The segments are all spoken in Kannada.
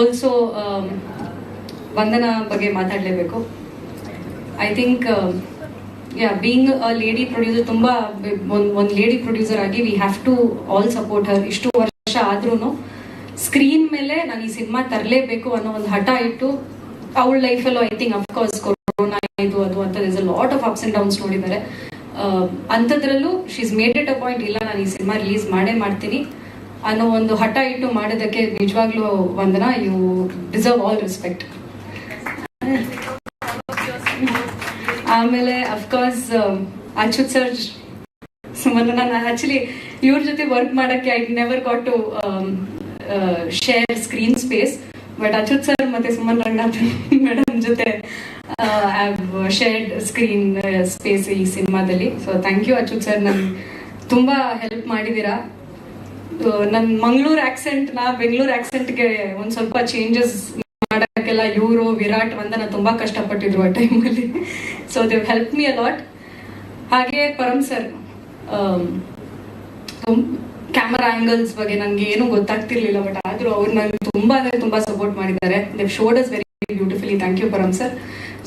ಆಲ್ಸೋ ವಂದನ ಬಗ್ಗೆ ಮಾತಾಡಲೇಬೇಕು. I think yeah being a lady producer ತುಂಬ, ಒಂದು ಲೇಡಿ ಪ್ರೊಡ್ಯೂಸರ್ ಆಗಿ we have to all support her ಇಷ್ಟು ವರ್ಷ ಆದ್ರೂ ಸ್ಕ್ರೀನ್ ಮೇಲೆ ನಾನು ಈ ಸಿನಿಮಾ ತರಲೇಬೇಕು ಅನ್ನೋ ಒಂದು ಹಠ ಇಟ್ಟು ಅವಳ ಲೈಫಲ್ಲೂ I think of course corona ಇದು ಅದು ಅಂತ is a lot of ups and downs ನೋಡಿದ್ದಾರೆ. ಅಂಥದ್ರಲ್ಲೂ she's made it a point ಇಲ್ಲ, ನಾನು ಈ ಸಿನಿಮಾ ರಿಲೀಸ್ ಮಾಡೇ ಮಾಡ್ತೀನಿ. ಅನ್ನೋ ಒಂದು ಹಠ ಇಟ್ಟು ಮಾಡೋದಕ್ಕೆ ನಿಜವಾಗ್ಲೂ Vandana. You deserve all respect ಆಮೇಲೆ of course Achyuth sir Suman ನಾನು ಆಕ್ಚುಲಿ ಇವ್ರ ಜೊತೆ ವರ್ಕ್ ಮಾಡಕ್ಕೆ I never got to share screen space but Achyuth sir ಮತ್ತೆ ಸುಮನ್ ರಂಗನಾಥ್ ಮೇಡಮ್ ಜೊತೆ ಶೇರ್ಡ್ ಸ್ಕ್ರೀನ್ ಸ್ಪೇಸ್ ಈ ಸಿನಿಮಾದಲ್ಲಿ. So thank you Achyuth sir ನನ್ ತುಂಬಾ ಹೆಲ್ಪ್ ಮಾಡಿದ್ದೀರಾ. ನನ್ನ ಮಂಗಳೂರು ಆಕ್ಸೆಂಟ್ ನಾ ಬೆಂಗಳೂರು ಆಕ್ಸೆಂಟ್ಗೆ ಒಂದ್ ಸ್ವಲ್ಪ ಚೇಂಜಸ್ ಮಾಡಕ್ಕೆಲ್ಲ ಇವರು, ವಿರಾಟ್, ವಂದನ ತುಂಬಾ ಕಷ್ಟಪಟ್ಟಿದ್ರು ಆ ಟೈಮಲ್ಲಿ so Dev help me a lot ಹಾಗೆ ಪರಮ್ ಸರ್ ಕ್ಯಾಮರಾ ಆಂಗಲ್ಸ್ ಬಗ್ಗೆ ನನಗೆ ಏನು ಗೊತ್ತಾಗ್ತಿರ್ಲಿಲ್ಲ ಬಟ್ ಆದ್ರೂ ಅವ್ರು ನನಗೆ ತುಂಬಾ ಅಂದ್ರೆ ತುಂಬಾ ಸಪೋರ್ಟ್ ಮಾಡಿದ್ದಾರೆ. Dev showed us very beautifully thank you Param sir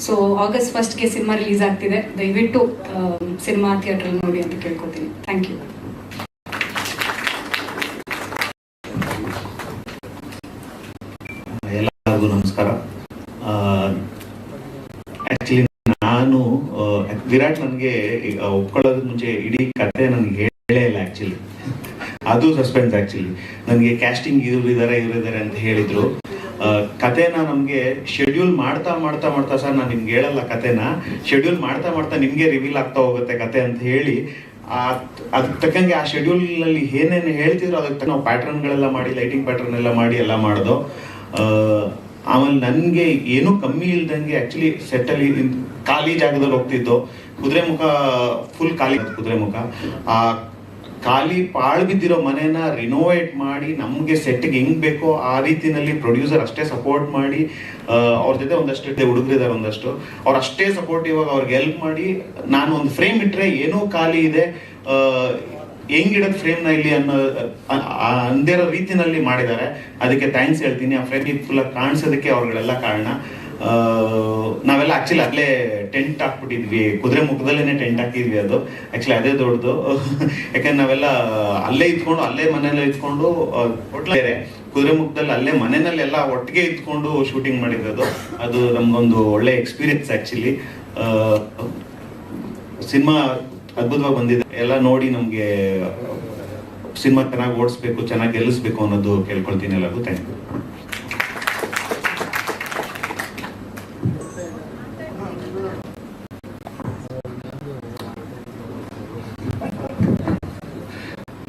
so August ಫಸ್ಟ್ಗೆ ಸಿನಿಮಾ ರಿಲೀಸ್ ಆಗ್ತಿದೆ. ದಯವಿಟ್ಟು ಸಿನಿಮಾ ಥಿಯೇಟರ್ ನೋಡಿ ಅಂತ ಕೇಳ್ಕೊತೀನಿ. ಥ್ಯಾಂಕ್ ಯು ಎಲ್ಲರಿಗೂ ನಮಸ್ಕಾರ? ಆಕ್ಚುಲಿ ನಾನು ವಿರಾಟ್ ನನಗೆ ಒಪ್ಕೊಳ್ಳೋದಕ್ಕೆ ಮುಂಚೆ ಇಡೀ ಕತೆ ನನಗೆ ಹೇಳೇ ಇಲ್ಲ ಆ್ಯಕ್ಚುಲಿ ಅದು ಸಸ್ಪೆನ್ಸ್ ಆಕ್ಚುಲಿ ನನಗೆ ಕ್ಯಾಸ್ಟಿಂಗ್ ಇವ್ರು ಇದ್ದಾರೆ ಇವ್ರು ಇದ್ದಾರೆ ಅಂತ ಹೇಳಿದ್ರು. ಕತೆನ ನಮಗೆ ಶೆಡ್ಯೂಲ್ ಮಾಡ್ತಾ ಮಾಡ್ತಾ ಮಾಡ್ತಾ ಸರ್, ನಾನು ನಿಮ್ಗೆ ಹೇಳಲ್ಲ ಕತೆನ. ಶೆಡ್ಯೂಲ್ ಮಾಡ್ತಾ ಮಾಡ್ತಾ ನಿಮ್ಗೆ ರಿವೀಲ್ ಆಗ್ತಾ ಹೋಗುತ್ತೆ ಕತೆ ಅಂತ ಹೇಳಿ ಅದಕ್ಕೆ ತಕ್ಕಂಗೆ ಆ ಶೆಡ್ಯೂಲ್ನಲ್ಲಿ ಏನೇನು ಹೇಳ್ತಿದ್ರು ಅದಕ್ಕೆ ನಾವು ಪ್ಯಾಟರ್ನ್ಗಳೆಲ್ಲ ಮಾಡಿ ಲೈಟಿಂಗ್ ಪ್ಯಾಟರ್ನ್ ಎಲ್ಲ ಮಾಡಿ, ಎಲ್ಲ ಮಾಡ್ದೋ. ಆಮೇಲೆ ನನಗೆ ಏನೂ ಕಮ್ಮಿ ಇಲ್ದಂಗೆ ಆಕ್ಚುಲಿ ಸೆಟ್ಟಲ್ಲಿ ಖಾಲಿ ಜಾಗದಲ್ಲಿ ಹೋಗ್ತಿದ್ದು. ಕುದುರೆ ಮುಖ ಫುಲ್ ಖಾಲಿ ಕುದುರೆ ಮುಖ. ಆ ಖಾಲಿ ಪಾಳು ಬಿದ್ದಿರೋ ಮನೆನ ರಿನೋವೇಟ್ ಮಾಡಿ ನಮಗೆ ಸೆಟ್ಗೆ ಹೆಂಗ್ ಬೇಕೋ ಆ ರೀತಿನಲ್ಲಿ ಪ್ರೊಡ್ಯೂಸರ್ ಅಷ್ಟೇ ಸಪೋರ್ಟ್ ಮಾಡಿ ಅವ್ರ ಜೊತೆ ಒಂದಷ್ಟು ಹುಡುಗರಿದ್ದಾರೆ ಒಂದಷ್ಟು. ಅವ್ರು ಅಷ್ಟೇ ಸಪೋರ್ಟಿವ್ ಆಗಿ ಅವ್ರಿಗೆ ಹೆಲ್ಪ್ ಮಾಡಿ, ನಾನು ಒಂದು ಫ್ರೇಮ್ ಇಟ್ಟರೆ ಏನೋ ಖಾಲಿ ಇದೆ. ಹೆಂಗಿಡೋದು ಫ್ರೇಮ್ನ ಇಲ್ಲಿ ಅನ್ನೋ ಅಂದಿರೋ ರೀತಿನಲ್ಲಿ ಮಾಡಿದ್ದಾರೆ. ಅದಕ್ಕೆ ಥ್ಯಾಂಕ್ಸ್ ಹೇಳ್ತೀನಿ. ಆ ಫ್ರೇಮ್ ಫುಲ್ ಕಾಣಿಸೋದಕ್ಕೆ ಅವ್ರುಗಳೆಲ್ಲ ಕಾರಣ. ನಾವೆಲ್ಲ ಆಕ್ಚುಲಿ ಅಲ್ಲೇ ಟೆಂಟ್ ಹಾಕ್ಬಿಟ್ಟಿದ್ವಿ. ಕುದುರೆ ಮುಖದಲ್ಲೇನೆ ಟೆಂಟ್ ಹಾಕಿದ್ವಿ ಅದು. ಆಕ್ಚುಲಿ ಅದೇ ದೊಡ್ಡದು. ಯಾಕಂದ್ರೆ ನಾವೆಲ್ಲ ಅಲ್ಲೇ ಇದ್ಕೊಂಡು, ಅಲ್ಲೇ ಮನೆಯಲ್ಲೇ ಇದ್ಕೊಂಡು ಬೇರೆ. ಕುದುರೆ ಮುಖದಲ್ಲಿ ಅಲ್ಲೇ ಮನೆಯಲ್ಲಿ ಎಲ್ಲ ಒಟ್ಟಿಗೆ ಇದ್ಕೊಂಡು ಶೂಟಿಂಗ್ ಮಾಡಿದ್ರದು ಅದು ನಮ್ಗೊಂದು ಒಳ್ಳೆ ಎಕ್ಸ್ಪೀರಿಯನ್ಸ್ ಆಕ್ಚುಲಿ ಸಿನಿಮಾ ಅದ್ಭುತವಾಗಿ ಬಂದಿದೆ. ಎಲ್ಲ ನೋಡಿ ನಮ್ಗೆ ಸಿನಿಮಾ ಚೆನ್ನಾಗಿ ಓಡಿಸ್ಬೇಕು, ಚೆನ್ನಾಗಿ ಗೆಲ್ಲಿಸ್ಬೇಕು ಅನ್ನೋದು ಕೇಳ್ಕೊಳ್ತೀನಿ ಎಲ್ಲರಿಗೂ. ಥ್ಯಾಂಕ್ ಯು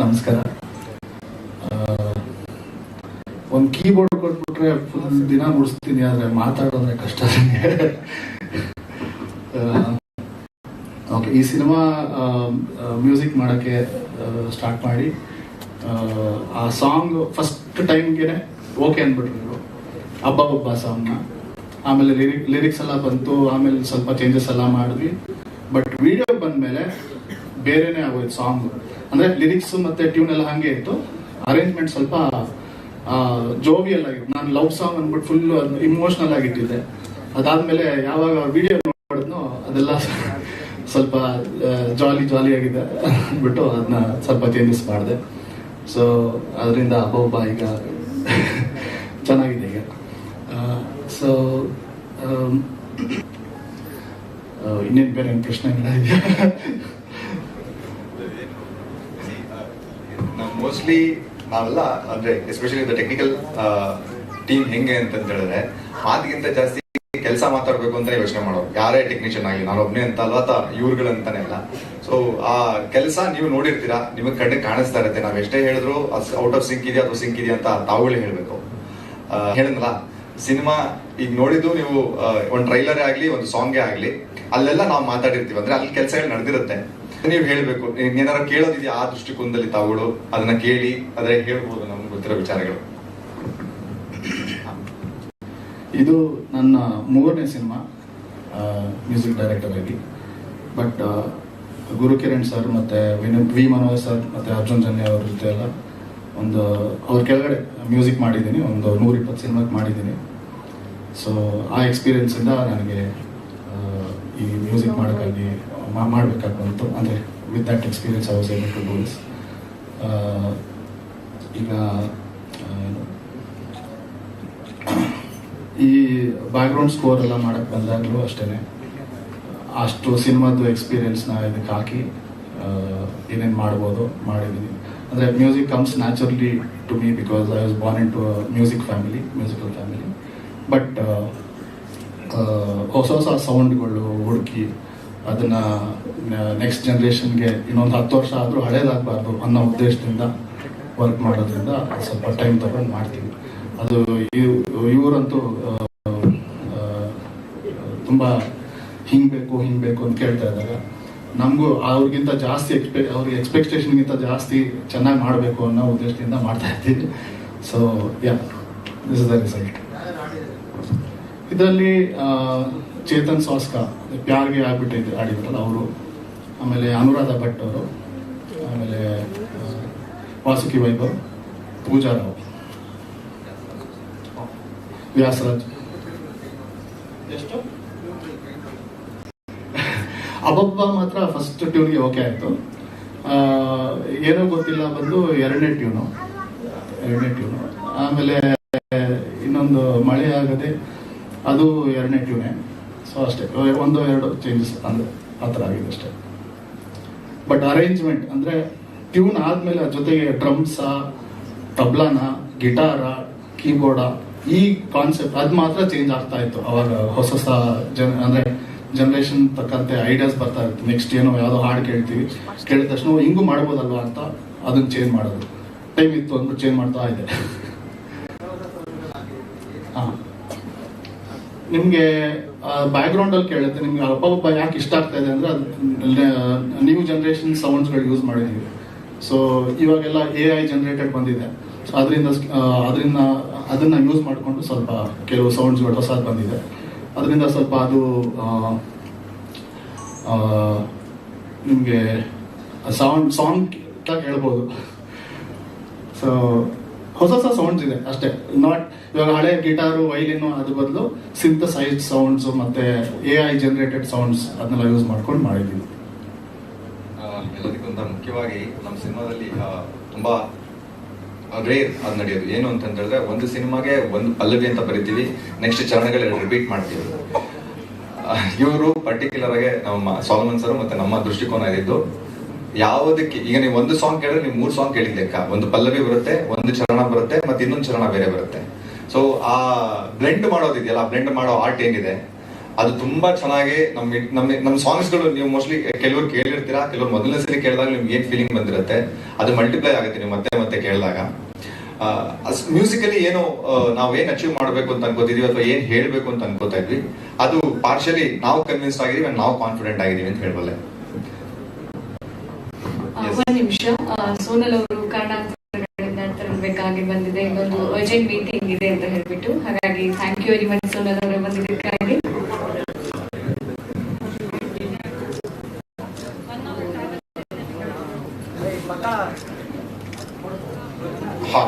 ನಮಸ್ಕಾರ. ಒಂದು ಕೀಬೋರ್ಡ್ ಕೊಟ್ಬಿಟ್ರೆ ಫುಲ್ ದಿನ ಮುಡಿಸ್ತೀನಿ, ಆದರೆ ಮಾತಾಡೋದ್ರೆ ಕಷ್ಟ ಓಕೆ ಈ ಸಿನಿಮಾ ಮ್ಯೂಸಿಕ್ ಮಾಡೋಕ್ಕೆ ಸ್ಟಾರ್ಟ್ ಮಾಡಿ ಆ, ಸಾಂಗ್ ಫಸ್ಟ್ ಟೈಮ್ಗೆ ಓಕೆ ಅಂದ್ಬಿಟ್ರು ನೀವು ಹಬ್ಬ ಹಬ್ಬ ಸಾಂಗ್ನ ಆಮೇಲೆ ಲಿರಿಕ್ ಲಿರಿಕ್ಸ್ ಎಲ್ಲ ಬಂತು ಆಮೇಲೆ ಸ್ವಲ್ಪ ಚೇಂಜಸ್ ಎಲ್ಲ ಮಾಡಿದ್ವಿ. ಬಟ್ ವಿಡಿಯೋ ಬಂದಮೇಲೆ ಬೇರೆನೇ ಆಗೋಯ್ತು ಸಾಂಗ್ ಅಂದರೆ ಲಿರಿಕ್ಸ್ ಮತ್ತು ಟ್ಯೂನ್ ಎಲ್ಲ ಹಾಗೆ ಇತ್ತು. ಅರೇಂಜ್ಮೆಂಟ್ ಸ್ವಲ್ಪ ಜೋವಿಯಲ್ ಆಗಿತ್ತು. ನಾನು ಲವ್ ಸಾಂಗ್ ಅಂದ್ಬಿಟ್ಟು ಫುಲ್ ಇಮೋಷ್ನಲ್ ಆಗಿಟ್ಟಿದ್ದೆ ಅದಾದಮೇಲೆ ಯಾವಾಗ ವಿಡಿಯೋ ನೋಡಿದ್ನೋ ಅದೆಲ್ಲ ಸ್ವಲ್ಪ ಜಾಲಿ ಜಾಲಿ ಆಗಿದೆ ಅಂದ್ಬಿಟ್ಟು ಅದನ್ನ ಸ್ವಲ್ಪ ಚೇಂಜಸ್ ಮಾಡಿದೆ. ಸೊ ಅದರಿಂದ ಹೋಬ ಈಗ ಚೆನ್ನಾಗಿದೆ ಈಗ. ಸೊ ಇನ್ನೇನು ಬೇರೆ ಏನು ಪ್ರಶ್ನೆಗಳಿದೆಯಾ ಮೋಸ್ಟ್ಲಿ ನಾವೆಲ್ಲ ಅಂದ್ರೆ ಎಸ್ಪೆಷಲಿ ದ ಟೆಕ್ನಿಕಲ್ ಟೀಮ್ ಹೆಂಗೆ ಅಂತ ಹೇಳಿದ್ರೆ, ಮಾತಿಗಿಂತ ಜಾಸ್ತಿ ಮಾತಾಡ್ಬೇಕು ಅಂತ ಯೋಚನೆ ಮಾಡೋರು ಯಾರೇ ಟೆಕ್ನಿಷಿಯನ್ ಆಗಲಿ ನಾನು ಒಬ್ಬನೇ ಅಂತ ಅಲ್ವಾ? ಇವ್ರುಗಳಂತಾನೆ ಅಲ್ಲ. ಸೊ ಆ ಕೆಲಸ ನೀವು ನೋಡಿರ್ತೀರಾ? ನಿಮಗೆ ಕಣ್ಣಿಗೆ ಕಾಣಿಸ್ತಾ ಇರುತ್ತೆ. ನಾವ್ ಎಷ್ಟೇ ಹೇಳಿದ್ರು ಔಟ್ ಆಫ್ ಸಿಂಕ್ ಇದೆಯಾ ಅಥವಾ ಸಿಂಕ್ ಇದೆಯಾ ಅಂತ ತಾವುಗಳೇ ಹೇಳ್ಬೇಕು. ಹೇಳಿದ್ನಲ್ಲ? ಸಿನಿಮಾ ಈಗ ನೋಡಿದ್ದು ನೀವು ಒಂದು ಟ್ರೈಲರೇ ಆಗ್ಲಿ, ಒಂದು ಸಾಂಗ್ ಆಗ್ಲಿ, ಅಲ್ಲೆಲ್ಲ ನಾವು ಮಾತಾಡಿರ್ತೀವಿ. ಅಂದ್ರೆ ಅಲ್ಲಿ ಕೆಲಸಗಳು ನಡೆದಿರುತ್ತೆ. ನೀವು ಹೇಳ್ಬೇಕು ಏನಾರ ಕೇಳೋದಿದೆಯಾ ಆ ದೃಷ್ಟಿಕೋನದಲ್ಲಿ ತಾವುಗಳು? ಅದನ್ನ ಕೇಳಿ ಅದೇ ಹೇಳ್ಬೋದು ನಮ್ಗೆ ಗೊತ್ತಿರೋ ವಿಚಾರಗಳು. ಇದು ನನ್ನ ಮೂರನೇ ಸಿನಿಮಾ ಮ್ಯೂಸಿಕ್ ಡೈರೆಕ್ಟರ್ ಆಗಿ. ಬಟ್ ಗುರು ಕಿರಣ್ ಸರ್ ಮತ್ತು ವಿ ಮನೋಹರ್ ಸರ್ ಮತ್ತು ಅರ್ಜುನ್ ಜನ್ಯ ಅವ್ರ ಜೊತೆ ಎಲ್ಲ ಒಂದು, ಅವ್ರ ಕೆಳಗಡೆ ಮ್ಯೂಸಿಕ್ ಮಾಡಿದ್ದೀನಿ, ಒಂದು ನೂರ ಇಪ್ಪತ್ತು ಸಿನಿಮಾಗೆ ಮಾಡಿದ್ದೀನಿ. ಸೊ ಆ ಎಕ್ಸ್ಪೀರಿಯನ್ಸಿಂದ ನನಗೆ ಈ ಮ್ಯೂಸಿಕ್ ಮಾಡೋಕ್ಕಾಗಿ ಮಾಡಬೇಕಾಗ್ಬಂತು. ಅಂದರೆ with that experience I was able to do ಈಗ ಆ, ಏನು, ಈ ಬ್ಯಾಕ್ಗ್ರೌಂಡ್ ಸ್ಕೋರ್ ಎಲ್ಲ ಮಾಡಕ್ ಬಂದಾಗಲೂ ಅಷ್ಟೇನೆ. ಅಷ್ಟು ಸಿನಿಮಾದ್ದು ಎಕ್ಸ್ಪೀರಿಯನ್ಸ್ನ ಇದಕ್ಕೆ ಹಾಕಿ ಏನೇನು ಮಾಡ್ಬೋದು ಮಾಡಿದ್ದೀನಿ ಅಂದರೆ music comes naturally to me because I was born in to music family musical family but ಹೊಸ ಹೊಸ ಸೌಂಡ್ಗಳು ಹುಡುಕಿ ಅದನ್ನು ನೆಕ್ಸ್ಟ್ ಜನ್ರೇಷನ್ಗೆ ಇನ್ನೊಂದು ಹತ್ತು ವರ್ಷ ಆದರೂ ಹಳೇದಾಗಬಾರ್ದು ಅನ್ನೋ ಉದ್ದೇಶದಿಂದ ವರ್ಕ್ ಮಾಡೋದ್ರಿಂದ ಸ್ವಲ್ಪ ಟೈಮ್ ತಗೊಂಡು ಮಾಡ್ತೀವಿ ಅದು ಇವ್- ಇವರಂತೂ ತುಂಬ ಹಿಂಗೆ ಬೇಕು ಹಿಂಗೆ ಬೇಕು ಅಂತ ಕೇಳ್ತಾ ಇದ್ದಾಗ, ನಮಗೂ ಅವ್ರಿಗಿಂತ ಜಾಸ್ತಿ ಎಕ್ಸ್ಪೆ ಅವ್ರಿಗೆ ಎಕ್ಸ್ಪೆಕ್ಟೇಷನ್ಗಿಂತ ಜಾಸ್ತಿ ಚೆನ್ನಾಗಿ ಮಾಡಬೇಕು ಅನ್ನೋ ಉದ್ದೇಶದಿಂದ ಮಾಡ್ತಾ ಇದ್ದೀವಿ. So yeah this is the result ಇದರಲ್ಲಿ ಚೇತನ್ ಸಾಸ್ಕಾ, ಪ್ಯಾರ್ಗೆ ಆಗ್ಬಿಟ್ಟಿದ್ದು, ಆಡಿದ್ರಲ್ಲ ಅವರು. ಆಮೇಲೆ ಅನುರಾಧ ಭಟ್ ಅವರು. ಆಮೇಲೆ ವಾಸುಕಿ ವೈಭವ್, ಪೂಜಾ ರಾವ್. ವ್ಯಾಸರಾಜ್. ಎಷ್ಟು? ಅಬ್ಬಬ್ಬ ಮಾತ್ರ ಫಸ್ಟ್ ಟ್ಯೂನ್ಗೆ ಓಕೆ ಆಯಿತು. ಏನೋ ಗೊತ್ತಿಲ್ಲ ಬಂದು ಎರಡನೇ ಟ್ಯೂನು ಎರಡನೇ ಟ್ಯೂನು ಆಮೇಲೆ ಇನ್ನೊಂದು ಮಳೆ ಆಗದೆ ಅದು ಎರಡನೇ ಟ್ಯೂನೇ ಸೊ ಅಷ್ಟೇ. ಒಂದು ಎರಡು ಚೇಂಜಸ್ ಅಂದರೆ ಆ ಥರ ಆಗಿದೆ ಅಷ್ಟೇ. ಬಟ್ ಅರೇಂಜ್ಮೆಂಟ್ ಅಂದರೆ ಟ್ಯೂನ್ ಆದಮೇಲೆ ಅದ್ರ ಜೊತೆಗೆ ಡ್ರಮ್ಸ ತಬ್ಲಾನ ಗಿಟಾರ ಕೀಬೋರ್ಡ ಈ ಕಾನ್ಸೆಪ್ಟ್ ಅದು ಮಾತ್ರ ಚೇಂಜ್ ಆಗ್ತಾ ಇತ್ತು. ಅವಾಗ ಹೊಸ ಹೊಸ ಜನ ಅಂದರೆ ಜನ್ರೇಷನ್ ತಕ್ಕಂತೆ ಐಡಿಯಾಸ್ ಬರ್ತಾ ಇತ್ತು. ನೆಕ್ಸ್ಟ್ ಏನೋ ಯಾವುದೋ ಹಾಡು ಕೇಳ್ತೀವಿ. ಕೇಳಿದ ತಕ್ಷಣ ಹಿಂಗೂ ಮಾಡ್ಬೋದಲ್ವಾ ಅಂತ ಅದನ್ನ ಚೇಂಜ್ ಮಾಡೋದು. ಟೈಮ್ ಇತ್ತು ಅಂದ್ಬಿಟ್ಟು ಚೇಂಜ್ ಮಾಡ್ತಾ ಇದೆ ಹಾಂ. ನಿಮಗೆ ಬ್ಯಾಕ್ಗ್ರೌಂಡ್ ಅಲ್ಲಿ ಕೇಳುತ್ತೆ. ನಿಮ್ಗೆ ಅಬ್ಬಬ್ಬ ಯಾಕೆ ಇಷ್ಟ ಆಗ್ತಾ ಇದೆ ಅಂದ್ರೆ ಅದು ಜನರೇಷನ್ ಜನ್ರೇಷನ್ ಸೌಂಡ್ಸ್ಗಳು ಯೂಸ್ ಮಾಡಿದೀವಿ. ಸೊ ಇವಾಗೆಲ್ಲ ಎ ಐ ಜನರೇಟೆಡ್ ಬಂದಿದೆ. ಅದರಿಂದ ಅದರಿಂದ ಅದನ್ನ ಯೂಸ್ ಮಾಡಿಕೊಂಡು ಸ್ವಲ್ಪ ಕೆಲವು ಸೌಂಡ್ಸ್ಗಳು ಹೊಸದು ಬಂದಿದೆ. ಅದರಿಂದ ಸ್ವಲ್ಪ ಅದು ನಿಮಗೆ ಸೌಂಡ್ ಸಾಂಗ್ ಹೇಳ್ಬೋದು. ಸೊ ಹೊಸ ಹೊಸ ಸೌಂಡ್ಸ್ ಇದೆ ಅಷ್ಟೇ. ನಾಟ್ ಇವಾಗ ಹಳೆ ಗಿಟಾರು ವೈಲಿನು ಅದ್ರ ಬದಲು ಸಿಂಥಸೈಸ್ಡ್ ಸೌಂಡ್ಸ್ ಮತ್ತೆ ಎ ಐ ಜನರೇಟೆಡ್ ಸೌಂಡ್ಸ್ ಅದನ್ನೆಲ್ಲ ಯೂಸ್ ಮಾಡ್ಕೊಂಡು ಮಾಡಿದ್ದೀವಿ. ಎಲ್ಲದಕ್ಕಿಂತ ಮುಖ್ಯವಾಗಿ ನಮ್ಮ ಸಿನಿಮಾದಲ್ಲಿ ತುಂಬಾ ರೇರ್ ಅದು ನಡೆಯೋದು. ಏನು ಅಂತಂದ್ರೆ ಒಂದು ಸಿನಿಮಾಗೆ ಒಂದು ಪಲ್ಲವಿ ಅಂತ ಬರಿತೀವಿ ನೆಕ್ಸ್ಟ್ ಚರಣಗಳು ರಿಪೀಟ್ ಮಾಡ್ತೀವಿ. ಇವರು ಪರ್ಟಿಕ್ಯುಲರ್ ಆಗಿ ನಮ್ಮ ಸಾಲಮನ್ ಸರ್ ಮತ್ತೆ ನಮ್ಮ ದೃಷ್ಟಿಕೋನ ಆಗಿದ್ದು ಯಾವುದಕ್ಕೆ, ಈಗ ನೀವು ಒಂದು ಸಾಂಗ್ ಕೇಳಿದ್ರೆ ನೀವು ಮೂರು ಸಾಂಗ್ ಕೇಳಿದ್ದೆ ಲೆಕ್ಕ. ಒಂದು ಪಲ್ಲವಿ ಬರುತ್ತೆ, ಒಂದು ಚರಣ ಬರುತ್ತೆ, ಮತ್ತೆ ಇನ್ನೊಂದು ಚರಣ ಬೇರೆ ಬರುತ್ತೆ. ಸೊ ಆ ಬ್ಲೆಂಡ್ ಮಾಡೋದಿದೆಯಲ್ಲ ಬ್ಲೆಂಡ್ ಮಾಡೋ ಆರ್ಟ್ ಏನಿದೆ, ಅದು ತುಂಬಾ ಚೆನ್ನಾಗಿ ನಮ್ಮ ನಮ್ಮ ನಮ್ಮ ಸಾಂಗ್ಸ್ಗಳು ನೀವು ಮೋಸ್ಟ್ಲಿ ಕೆಲವರು ಕೇಳಿರ್ತೀರಾ, ಕೆಲವರು ಮೊದಲನೇ ಸರಿ ಕೇಳಿದಾಗ ನಿಮ್ಗೆ ಏನ್ ಫೀಲಿಂಗ್ ಬಂದಿರುತ್ತೆ, ಅದು ಮಲ್ಟಿಪ್ಲೈ ಆಗುತ್ತೆ ನೀವು ಮತ್ತೆ ಮತ್ತೆ ಕೇಳಿದಾಗ. ಮ್ಯೂಸಿಕಲಿ ಏನು ನಾವು ಏನ್ ಅಚೀವ್ ಮಾಡಬೇಕು ಅಂತ ಅನ್ಕೋತಿದೀವಿ ಅಥವಾ ಏನ್ ಹೇಳಬೇಕು ಅಂತ ಅನ್ಕೋತಾ ಇದ್ವಿ. ಅದು ಪಾರ್ಷಲಿ ನಾವು ಕನ್ವಿನ್ಸ್ ಆಗಿದೀವಿ ಅಂಡ್ ನಾವು ಕಾನ್ಫಿಡೆಂಟ್ ಆಗಿದೀವಿ ಅಂತ ಹೇಳಬಲ್ಲೆ. ಒಂದು ನಿಮಿಷ. ಸೋನಲ್ ಅವರು ತರಬೇಕಾಗಿ ಬಂದಿದೆ ಇನ್ನೊಂದು ಅರ್ಜೆಂಟ್ ಮೀಟಿಂಗ್ ಇದೆ ಅಂತ ಹೇಳ್ಬಿಟ್ಟು. ಹಾಗಾಗಿ thank you very much Sonal ಅವರ ಬಂದಿದ್ದಕ್ಕಾಗಿ ಹಾ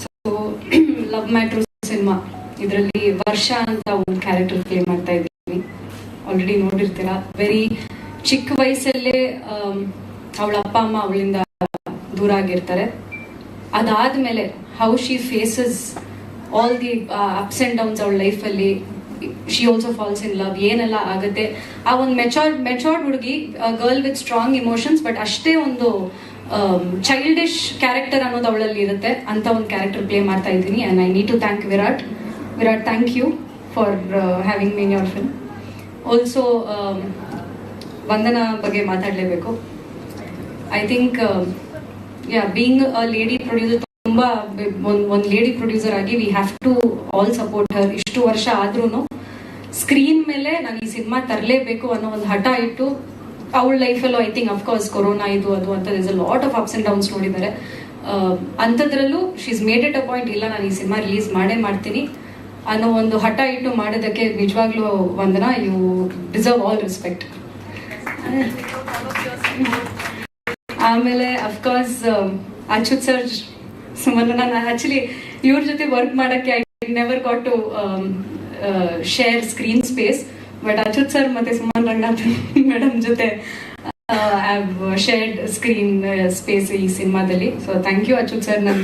ಸೊ ಲವ್ ಮ್ಯಾಟ್ರೂ ಸಿನಿಮಾ ಇದರಲ್ಲಿ ವರ್ಷ ಅಂತ ಒಂದು ಕ್ಯಾರೆಕ್ಟರ್ ಪ್ಲೇ ಮಾಡ್ತಾ ಇದ್ದೀವಿ ಆಲ್ರೆಡಿ ನೋಡಿರ್ತೀರಾ ವೆರಿ ಚಿಕ್ಕ ವಯಸ್ಸಲ್ಲೇ ಅವಳ ಅಪ್ಪ, ಅಮ್ಮ ಅವಳಿಂದ ದೂರ ಆಗಿರ್ತಾರೆ. ಅದಾದ್ಮೇಲೆ how she faces all the ups and downs ಅವಳ ಲೈಫಲ್ಲಿ she also falls in love ಏನೆಲ್ಲ ಆಗುತ್ತೆ? ಆ ಒಂದು ಮೆಚೋರ್ಡ್ ಮೆಚೋರ್ಡ್ ಹುಡುಗಿ girl with strong emotions but ಅಷ್ಟೇ ಒಂದು ಚೈಲ್ಡಿಶ್ ಕ್ಯಾರೆಕ್ಟರ್ ಅನ್ನೋದು ಅವಳಲ್ಲಿ ಇರುತ್ತೆ. ಅಂತ ಒಂದು ಕ್ಯಾರೆಕ್ಟರ್ ಪ್ಲೇ ಮಾಡ್ತಾ ಇದ್ದೀನಿ. And I need to thank Virat. Virat thank you for having me in your film also Vandana ಬಗ್ಗೆ ಮಾತಾಡಲೇಬೇಕು. I think yeah being a lady producer ತುಂಬಾ ಒಂದು ಲೇಡಿ ಪ್ರೊಡ್ಯೂಸರ್ ಆಗಿ we have to all support her ಇಷ್ಟು ವರ್ಷ ಆದ್ರೂ ಸ್ಕ್ರೀನ್ ಮೇಲೆ ನಾನು ಈ ಸಿನಿಮಾ ತರಲೇಬೇಕು ಅನ್ನೋ ಒಂದು ಹಠ ಇಟ್ಟು ಅವಳ ಲೈಫಲ್ಲೂ I think of course corona ಇದು, ಅದು ಅಂತ is a lot of ups and downs ನೋಡಿದ್ದಾರೆ. ಅಂಥದ್ರಲ್ಲೂ she's made it a point ಇಲ್ಲ, ನಾನು ಈ ಸಿನಿಮಾ ರಿಲೀಸ್ ಮಾಡೇ ಮಾಡ್ತೀನಿ ಅನ್ನೋ ಒಂದು ಹಠ ಇಟ್ಟು ಮಾಡೋದಕ್ಕೆ ನಿಜವಾಗ್ಲೂ Vandana. You deserve all respect ಆಮೇಲೆ ಅಫ್ಕೋರ್ಸ್ ಅಚ್ಯುತ್ ಸರ್ ಸುಮ್ಮನೆ ನಾನು ಆಕ್ಚುಲಿ ಇವ್ರ ಜೊತೆ ವರ್ಕ್ ಮಾಡಕ್ಕೆ I never got to share screen space but Achyuth sir ಮತ್ತೆ ಸುಮನ್ ರಂಗನಾಥ್ ಮೇಡಮ್ ಜೊತೆ ಶೇರ್ಡ್ ಸ್ಕ್ರೀನ್ ಸ್ಪೇಸ್ ಈ ಸಿನಿಮಾದಲ್ಲಿ. So thank you Achyuth sir ನನ್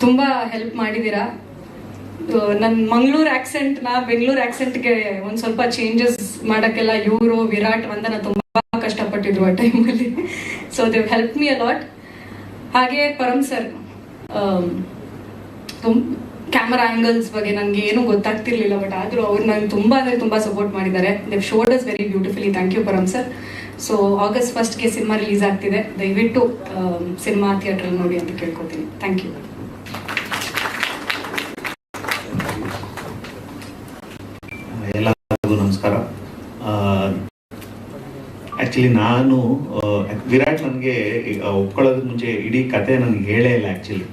ತುಂಬಾ ಹೆಲ್ಪ್ ಮಾಡಿದ್ದೀರಾ ನನ್ನ ಮಂಗಳೂರು ಆಕ್ಸೆಂಟ್ ನಾ ಬೆಂಗಳೂರು ಆಕ್ಸೆಂಟ್ಗೆ ಒಂದ್ ಸ್ವಲ್ಪ ಚೇಂಜಸ್ ಮಾಡಕ್ಕೆಲ್ಲ ಇವರು ವಿರಾಟ್ ವಂದನ ತುಂಬಾ ಕಷ್ಟಪಟ್ಟಿದ್ರು ಆ ಟೈಮಲ್ಲಿ so Dev help me a lot ಹಾಗೆ ಪರಮ್ ಸರ್ ಕ್ಯಾಮರಾ ಆಂಗಲ್ಸ್ ಬಗ್ಗೆ ನನಗೆ ಏನೂ ಗೊತ್ತಾಗ್ತಿರ್ಲಿಲ್ಲ ಬಟ್ ಆದರೂ ಅವ್ರು ನಂಗೆ ತುಂಬ ಅಂದರೆ ತುಂಬ ಸಪೋರ್ಟ್ ಮಾಡಿದ್ದಾರೆ. Dev showed is very beautifully thank you Param sir. So August ಫಸ್ಟ್ಗೆ ಸಿನಿಮಾ ರಿಲೀಸ್ ಆಗ್ತಿದೆ. ದಯವಿಟ್ಟು ಸಿನಿಮಾ ಥಿಯೇಟ್ರಲ್ಲಿ ನೋಡಿ ಅಂತ ಕೇಳ್ಕೊತೀನಿ. ಥ್ಯಾಂಕ್ ಯು ಎಲ್ಲರಿಗೂ ನಮಸ್ಕಾರ ಆಕ್ಚುಲಿ ನಾನು ವಿರಾಟ್ ನನಗೆ ಒಪ್ಕೊಳ್ಳೋದಕ್ಕೆ ಮುಂಚೆ ಇಡೀ ಕತೆ ನನಗೆ ಹೇಳೇ ಇಲ್ಲ ಆ್ಯಕ್ಚುಲಿ